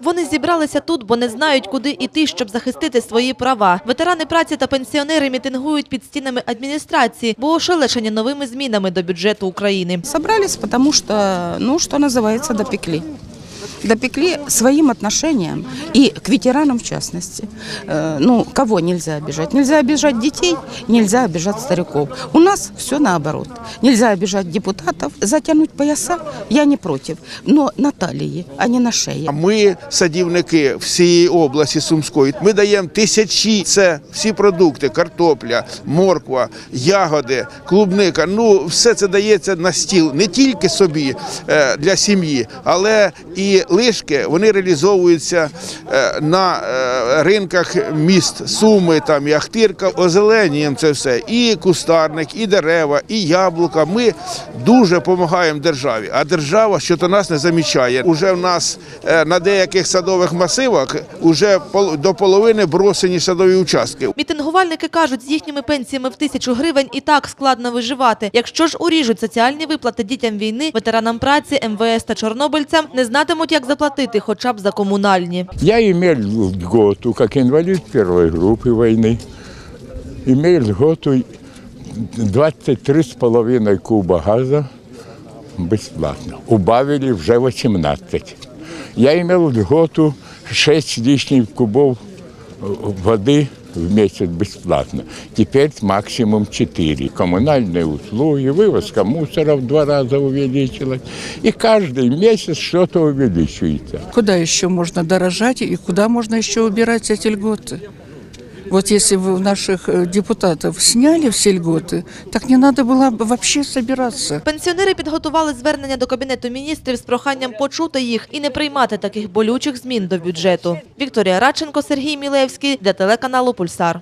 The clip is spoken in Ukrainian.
Вони зібралися тут, бо не знають, куди йти, щоб захистити свої права. Ветерани праці та пенсіонери мітингують під стінами адміністрації, бо ошелешені новими змінами до бюджету України. Собрались, тому що ну, що називається допекли. Допекли своим отношением и к ветеранам в частности. Э, Ну, кого нельзя обижать? Нельзя обижать детей, нельзя обижать стариков. У нас все наоборот. Нельзя обижать депутатов, затянуть пояса, я не против, но на талии, а не на шее. Ми, садівники всієї області Сумської, ми даємо тисячі. Це всі продукти: картопля, морква, ягоди, клубника. Ну, все це дається на стіл не тільки собі е, для сім'ї, але і лишки вони реалізовуються е, на е, ринках міст Суми, там і Ахтирка, це все. І кустарник, і дерева, і яблука. Ми дуже допомагаємо державі, а держава щодо нас не замічає. Уже в нас е, на деяких садових масивах уже до половини бросені садові участки. Мітингувальники кажуть, з їхніми пенсіями в тисячу гривень і так складно виживати. Якщо ж уріжуть соціальні виплати дітям війни, ветеранам праці, МВС та чорнобильцям, не знатимуть, як заплатити хоча б за комунальні. Я имел льготу, как инвалид первой группы войны, имею льготу 23,5 куба газа бесплатно. Убавили уже 18. Я имел льготу 6 лишних кубов э, воды в месяц бесплатно. Теперь максимум 4. Коммунальные услуги, вывозка мусора в два раза увеличилась. И каждый месяц что-то увеличивается. Куда еще можно дорожать и куда можно еще убирать эти льготы? Вот если бы у наших э, депутатов сняли все льготы, так не надо было бы вообще собираться. Пенсіонери підготували звернення до Кабінету міністрів з проханням почути їх і не приймати таких болючих змін до бюджету. Вікторія Радченко, Сергій Мілевський для телеканалу Пульсар.